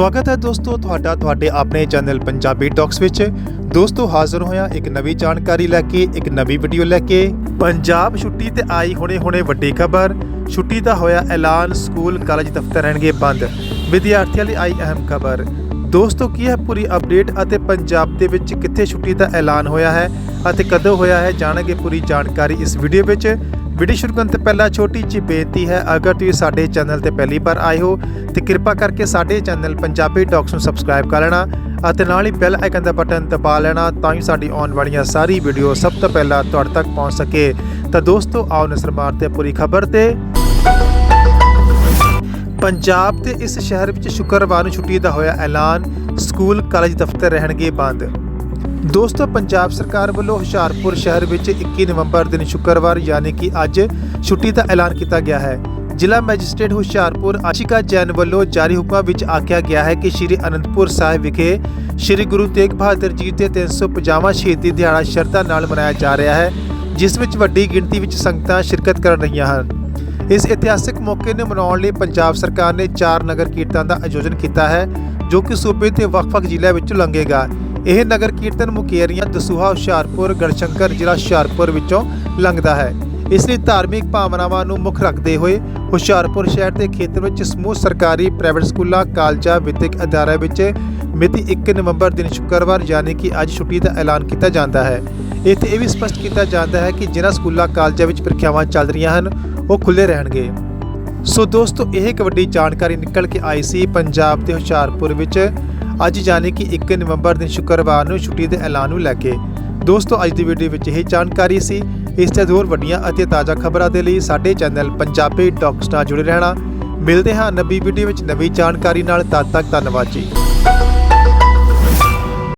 ਸਵਾਗਤ ਹੈ ਦੋਸਤੋ ਤੁਹਾਡਾ ਤੁਹਾਡੇ ਆਪਣੇ ਚੈਨਲ ਪੰਜਾਬੀ ਟਾਕਸ ਵਿੱਚ। ਦੋਸਤੋ ਹਾਜ਼ਰ ਹੋਇਆ ਇੱਕ ਨਵੀਂ ਜਾਣਕਾਰੀ ਲੈ ਕੇ, ਇੱਕ ਨਵੀਂ ਵੀਡੀਓ ਲੈ ਕੇ। ਪੰਜਾਬ ਛੁੱਟੀ ਤੇ ਆਈ ਹੁਣੇ-ਹੁਣੇ ਵੱਡੀ ਖਬਰ। ਛੁੱਟੀ ਦਾ ਹੋਇਆ ਐਲਾਨ, ਸਕੂਲ ਕਾਲਜ ਦਫ਼ਤਰ ਰਹਿਣਗੇ ਬੰਦ। ਵਿਦਿਆਰਥੀਆਂ ਲਈ ਆਈ ਅਹਿਮ ਖਬਰ। ਦੋਸਤੋ ਕੀ ਹੈ ਪੂਰੀ ਅਪਡੇਟ ਅਤੇ ਪੰਜਾਬ ਦੇ ਵਿੱਚ ਕਿੱਥੇ ਛੁੱਟੀ ਦਾ ਐਲਾਨ ਹੋਇਆ ਹੈ ਅਤੇ ਕਦੋਂ ਹੋਇਆ ਹੈ, ਜਾਣਾਂਗੇ ਪੂਰੀ ਜਾਣਕਾਰੀ ਇਸ ਵੀਡੀਓ ਵਿੱਚ। ਵੀਡੀਓ ਸ਼ੁਰੂ ਕਰਨ ਤੋਂ ਪਹਿਲਾਂ ਛੋਟੀ ਜਿਹੀ ਬੇਨਤੀ ਹੈ, ਅਗਰ ਤੁਸੀਂ ਸਾਡੇ ਚੈਨਲ ਤੇ ਪਹਿਲੀ ਵਾਰ ਆਏ ਹੋ, ਤੇ ਕਿਰਪਾ ਕਰਕੇ ਸਾਡੇ ਚੈਨਲ ਪੰਜਾਬੀ ਟਾਕਸ ਨੂੰ ਸਬਸਕ੍ਰਾਈਬ ਕਰ ਲੈਣਾ ਅਤੇ ਨਾਲ ਹੀ ਬੈਲ ਆਈਕਨ ਦਾ ਬਟਨ ਦਬਾ ਲੈਣਾ ਤਾਂ ਹੀ ਸਾਡੀ ਆਉਣ ਵਾਲੀਆਂ ਸਾਰੀ ਵੀਡੀਓ ਸਭ ਤੋਂ ਪਹਿਲਾਂ ਤੁਹਾਡੇ ਤੱਕ ਪਹੁੰਚ ਸਕੇ। ਤਾਂ ਦੋਸਤੋ, ਆਓ ਨਜ਼ਰ ਮਾਰਦੇ ਪੂਰੀ ਖਬਰ ਤੇ। ਪੰਜਾਬ ਦੇ ਇਸ ਸ਼ਹਿਰ ਵਿੱਚ ਸ਼ੁੱਕਰਵਾਰ ਨੂੰ ਛੁੱਟੀ ਦਾ ਹੋਇਆ ਐਲਾਨ, ਸਕੂਲ, ਕਾਲਜ ਦਫ਼ਤਰ ਰਹਿਣਗੇ ਬੰਦ। ਦੋਸਤੋ, ਪੰਜਾਬ ਸਰਕਾਰ ਵੱਲੋਂ ਹੁਸ਼ਿਆਰਪੁਰ ਸ਼ਹਿਰ ਵਿੱਚ 21 ਨਵੰਬਰ ਦਿਨ ਸ਼ੁੱਕਰਵਾਰ ਯਾਨੀ ਕਿ ਅੱਜ ਛੁੱਟੀ ਦਾ ਐਲਾਨ ਕੀਤਾ ਗਿਆ ਹੈ। ਜ਼ਿਲ੍ਹਾ ਮੈਜਿਸਟ੍ਰੇਟ ਹੁਸ਼ਿਆਰਪੁਰ ਆਸ਼ਿਕਾ ਜੈਨ ਵੱਲੋਂ ਜਾਰੀ ਹੁਕਮਾਂ ਵਿੱਚ ਆਖਿਆ ਗਿਆ ਹੈ ਕਿ ਸ੍ਰੀ ਅਨੰਦਪੁਰ ਸਾਹਿਬ ਵਿਖੇ ਸ੍ਰੀ ਗੁਰੂ ਤੇਗ ਬਹਾਦਰ ਜੀ ਦੇ 350ਵਾਂ ਸ਼ਹੀਦੀ ਦਿਹਾੜਾ ਸ਼ਰਧਾ ਨਾਲ ਮਨਾਇਆ ਜਾ ਰਿਹਾ ਹੈ, ਜਿਸ ਵਿੱਚ ਵੱਡੀ ਗਿਣਤੀ ਵਿੱਚ ਸੰਗਤਾਂ ਸ਼ਿਰਕਤ ਕਰ ਰਹੀਆਂ ਹਨ। ਇਸ ਇਤਿਹਾਸਿਕ ਮੌਕੇ ਨੂੰ ਮਨਾਉਣ ਲਈ ਪੰਜਾਬ ਸਰਕਾਰ ਨੇ ਚਾਰ ਨਗਰ ਕੀਰਤਨ ਦਾ ਆਯੋਜਨ ਕੀਤਾ ਹੈ, ਜੋ ਕਿ ਸੂਬੇ ਦੇ ਵੱਖ-ਵੱਖ ਜ਼ਿਲ੍ਹਿਆਂ ਵਿੱਚੋਂ ਲੰਘੇਗਾ। ਇਹ ਨਗਰ ਕੀਰਤਨ ਮੁਕੇਰੀਆਂ, ਦਸੂਹਾ, ਹੁਸ਼ਿਆਰਪੁਰ, ਗੜਸ਼ੰਕਰ ਜ਼ਿਲ੍ਹਾ ਹੁਸ਼ਿਆਰਪੁਰ ਵਿੱਚੋਂ ਲੰਘਦਾ ਹੈ। ਇਸ ਲਈ ਧਾਰਮਿਕ ਭਾਵਨਾਵਾਂ ਨੂੰ ਮੁੱਖ ਰੱਖਦੇ ਹੋਏ ਹੁਸ਼ਿਆਰਪੁਰ ਸ਼ਹਿਰ ਦੇ ਖੇਤਰ ਵਿੱਚ ਸਮੂਹ ਸਰਕਾਰੀ ਪ੍ਰਾਈਵੇਟ ਸਕੂਲਾਂ, ਕਾਲਜਾਂ, ਵਿਦਿਅਕ ਅਦਾਰਿਆਂ ਵਿੱਚ ਮਿਤੀ 1 ਨਵੰਬਰ ਦਿਨ ਸ਼ੁੱਕਰਵਾਰ ਯਾਨੀ ਕਿ ਅੱਜ ਛੁੱਟੀ ਦਾ ਐਲਾਨ ਕੀਤਾ ਜਾਂਦਾ ਹੈ। ਇੱਥੇ ਇਹ ਵੀ ਸਪਸ਼ਟ ਕੀਤਾ ਜਾਂਦਾ ਹੈ ਕਿ ਜਿਨ੍ਹਾਂ ਸਕੂਲਾਂ, ਕਾਲਜਾਂ ਵਿੱਚ ਪ੍ਰੀਖਿਆਵਾਂ ਚੱਲ ਰਹੀਆਂ ਹਨ ਉਹ ਖੁੱਲੇ ਰਹਿਣਗੇ। ਸੋ ਦੋਸਤੋ, ਇਹ ਇੱਕ ਵੱਡੀ ਜਾਣਕਾਰੀ ਨਿਕਲ ਕੇ ਆਈ ਸੀ ਪੰਜਾਬ ਦੇ ਹੁਸ਼ਿਆਰਪੁਰ ਵਿੱਚ। ਅੱਜ ਯਾਨੀ ਕਿ 1 ਨਵੰਬਰ ਦਿਨ ਸ਼ੁੱਕਰਵਾਰ ਨੂੰ ਛੁੱਟੀ ਦੇ ਐਲਾਨ ਨੂੰ ਲੈ ਕੇ। ਦੋਸਤੋ, ਅੱਜ ਦੀ ਵੀਡੀਓ ਵਿੱਚ ਇਹ ਜਾਣਕਾਰੀ ਸੀ। ਇਸ ਤੇ ਹੋਰ ਵੱਡੀਆਂ ਅਤੇ ਤਾਜ਼ਾ ਖਬਰਾਂ ਦੇ ਲਈ ਸਾਡੇ ਚੈਨਲ ਪੰਜਾਬੀ ਟਾਕਸ ਨਾਲ ਜੁੜੇ ਰਹਿਣਾ। ਮਿਲਦੇ ਹਾਂ ਨਵੀਂ ਵੀਡੀਓ ਵਿੱਚ ਨਵੀਂ ਜਾਣਕਾਰੀ ਨਾਲ। ਤਦ ਤੱਕ ਧੰਨਵਾਦ ਜੀ।